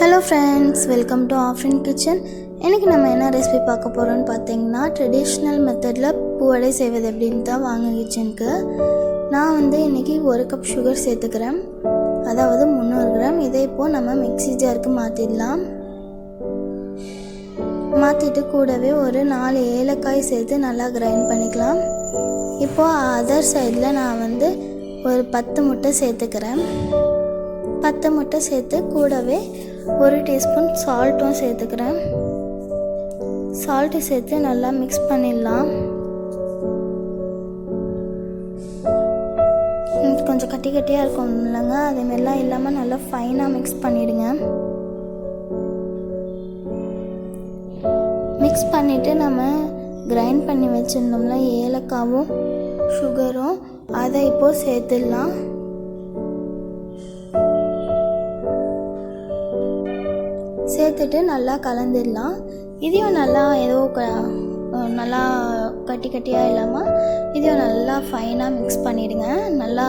Hello friends welcome to Afrin kitchen இன்றைக்கி நம்ம என்ன ரெசிபி பார்க்க போகிறோம்னு பார்த்தீங்கன்னா ட்ரெடிஷ்னல் மெத்தடில் பூவடை செய்வது எப்படின்னு தான் வாங்க கிச்சனுக்கு நான் வந்து இன்றைக்கி ஒரு கப் சுகர் சேர்த்துக்கிறேன். அதாவது முந்நூறு கிராம். இதை இப்போது நம்ம மிக்ஸி ஜாருக்கு மாற்றிடலாம் மாற்றிட்டு கூடவே ஒரு நாலு ஏலக்காய் சேர்த்து நல்லா கிரைண்ட் பண்ணிக்கலாம். இப்போது அதர் சைடில் நான் வந்து ஒரு பத்து முட்டை சேர்த்துக்கிறேன். பத்து முட்டை சேர்த்து கூடவே ஒரு டீஸ்பூன் சால்ட்டும் சேர்த்துக்கிறேன். சால்ட்டு சேர்த்து நல்லா மிக்ஸ் பண்ணிடலாம். கொஞ்சம் கட்டி கட்டியாக இருக்கும் இல்லைங்க. அதேமாரிலாம் இல்லாமல் நல்லா ஃபைனாக மிக்ஸ் பண்ணிவிடுங்க மிக்ஸ் பண்ணிவிட்டு நம்ம கிரைண்ட் பண்ணி வச்சுருந்தோம்ல ஏலக்காவும் சுகரும் அதை இப்போது சேர்த்துடலாம். சேர்த்துட்டு நல்லா கலந்துடலாம். இதையும் நல்லா ஏதோ க நல்லா கட்டி கட்டியாக இல்லாமல் இதையும் நல்லா ஃபைனாக மிக்ஸ் பண்ணிவிடுங்க நல்லா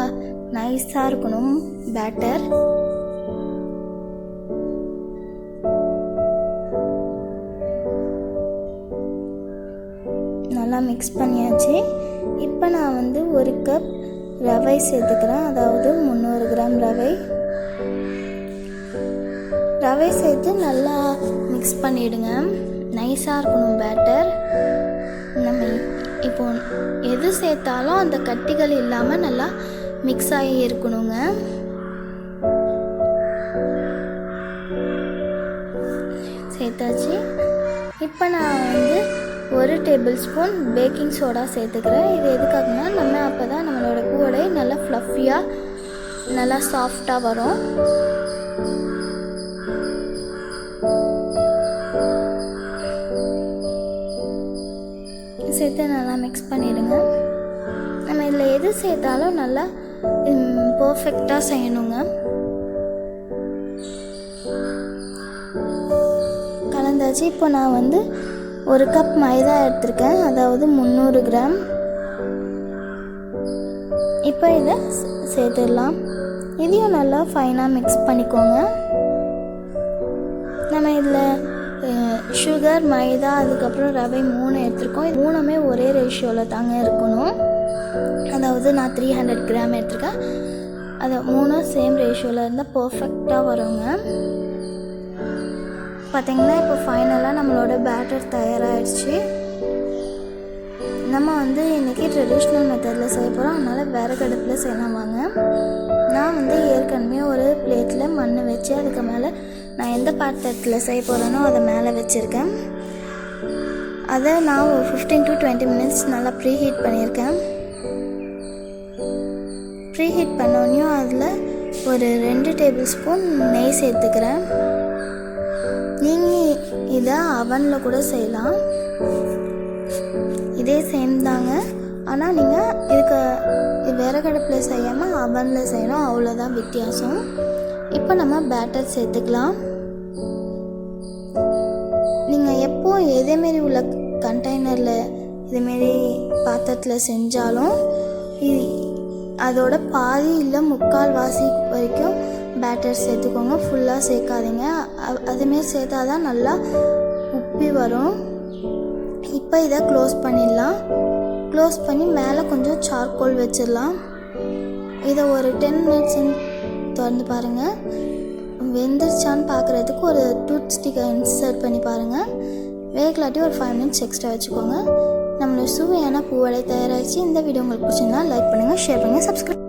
நைஸாக இருக்கணும் பேட்டர் நல்லா மிக்ஸ் பண்ணியாச்சு. இப்போ நான் வந்து ஒரு கப் ரவை சேர்த்துக்கிறேன். அதாவது முந்நூறு கிராம் ரவை. ரவை சேர்த்து நல்லா மிக்ஸ் பண்ணிவிடுங்க நைஸாக இருக்கணும் பேட்டர் நம்ம இப்போ எது சேர்த்தாலும் அந்த கட்டிகள் இல்லாமல் நல்லா மிக்ஸ் ஆகி இருக்கணுங்க. சேர்த்தாச்சு. இப்போ நான் வந்து ஒரு டேபிள் ஸ்பூன் பேக்கிங் சோடா சேர்த்துக்கிறேன். இது எதுக்காகனா நம்ம அப்போ தான் நம்மளோட கூடை நல்லா ஃப்ளஃபியாக நல்லா சாஃப்டாக வரும். சேர்த்து நல்லா மிக்ஸ் பண்ணிடுங்க. நம்ம இதில் எது சேர்த்தாலும் நல்லா பர்ஃபெக்டாக செய்யணுங்க. கலந்தாச்சு இப்போ நான் வந்து ஒரு கப் மைதா எடுத்திருக்கேன். அதாவது முந்நூறு கிராம். இப்போ இதை சேர்த்துடலாம். இதையும் நல்லா ஃபைனாக மிக்ஸ் பண்ணிக்கோங்க. நம்ம இதில் சுகர் மைதா அதுக்கப்புறம் ரவை மூணு எடுத்திருக்கோம். மூணுமே ஒரே ரேஷியோவில் தாங்க இருக்கணும். அதாவது நான் த்ரீ ஹண்ட்ரட் கிராம் எடுத்திருக்கேன். அது மூணும் சேம் ரேஷியோவில் இருந்தால் பர்ஃபெக்டாக வருங்க. பார்த்திங்கன்னா இப்போ ஃபைனலாக நம்மளோட பேட்டர் தயாராகிடுச்சு நம்ம வந்து இன்றைக்கி ட்ரெடிஷ்னல் மெத்தடில் செய்ய போகிறோம் அதனால் விறகடுப்பில் செய்யலாம் வாங்க. நான் வந்து ஏற்கனவே ஒரு பிளேட்டில் மண் வச்சு அதுக்கு மேலே நான் எந்த பாத்திரத்தில் செய்ய போகிறேனோ அதை மேலே வச்சுருக்கேன். அதை நான் ஒரு ஃபிஃப்டீன் டு டுவெண்ட்டி மினிட்ஸ் நல்லா ப்ரீ ஹீட் பண்ணியிருக்கேன். ப்ரீ ஹீட் பண்ணோடனையும் அதில் ஒரு ரெண்டு டேபிள் ஸ்பூன் நெய் சேர்த்துக்கிறேன். நீங்கள் இதை அவனில் கூட செய்யலாம். இதே சேம் தாங்க. ஆனால் நீங்கள் இதுக்கு விறகடுப்பில் செய்யாமல் அவனில் செய்யணும். அவ்வளோதான் வித்தியாசம். இப்போ நம்ம பேட்டர் சேர்த்துக்கலாம். நீங்கள் எப்போ எதேமாரி உள்ள கண்டெய்னரில் இதுமாரி பாத்திரத்தில் செஞ்சாலும் இது அதோட பாதி இல்லை முக்கால் வாசி வரைக்கும் பேட்டர் சேர்த்துக்கோங்க. ஃபுல்லாக சேர்க்காதீங்க. அதுமாரி சேர்த்தா தான் நல்லா உப்பி வரும். இப்போ இதை க்ளோஸ் பண்ணிடலாம். க்ளோஸ் பண்ணி மேலே கொஞ்சம் சார்கோல் வச்சிடலாம். இதை ஒரு டென் மினிட்ஸ் திறந்து பாருங்கள் வெந்துருச்சான்னு பார்க்குறதுக்கு ஒரு டூத் ஸ்டிக்கை இன்சர்ட் பண்ணி பாருங்கள் வேகலாட்டி ஒரு ஃபைவ் மினிட்ஸ் எக்ஸ்ட்ரா வச்சுக்கோங்க. நம்மளோட சுவையான பூவடை தயாராகிடுச்சு இந்த வீடியோ உங்களுக்கு பிடிச்சிருந்தா லைக் பண்ணுங்கள் ஷேர் பண்ணுங்கள் சப்ஸ்கிரைப்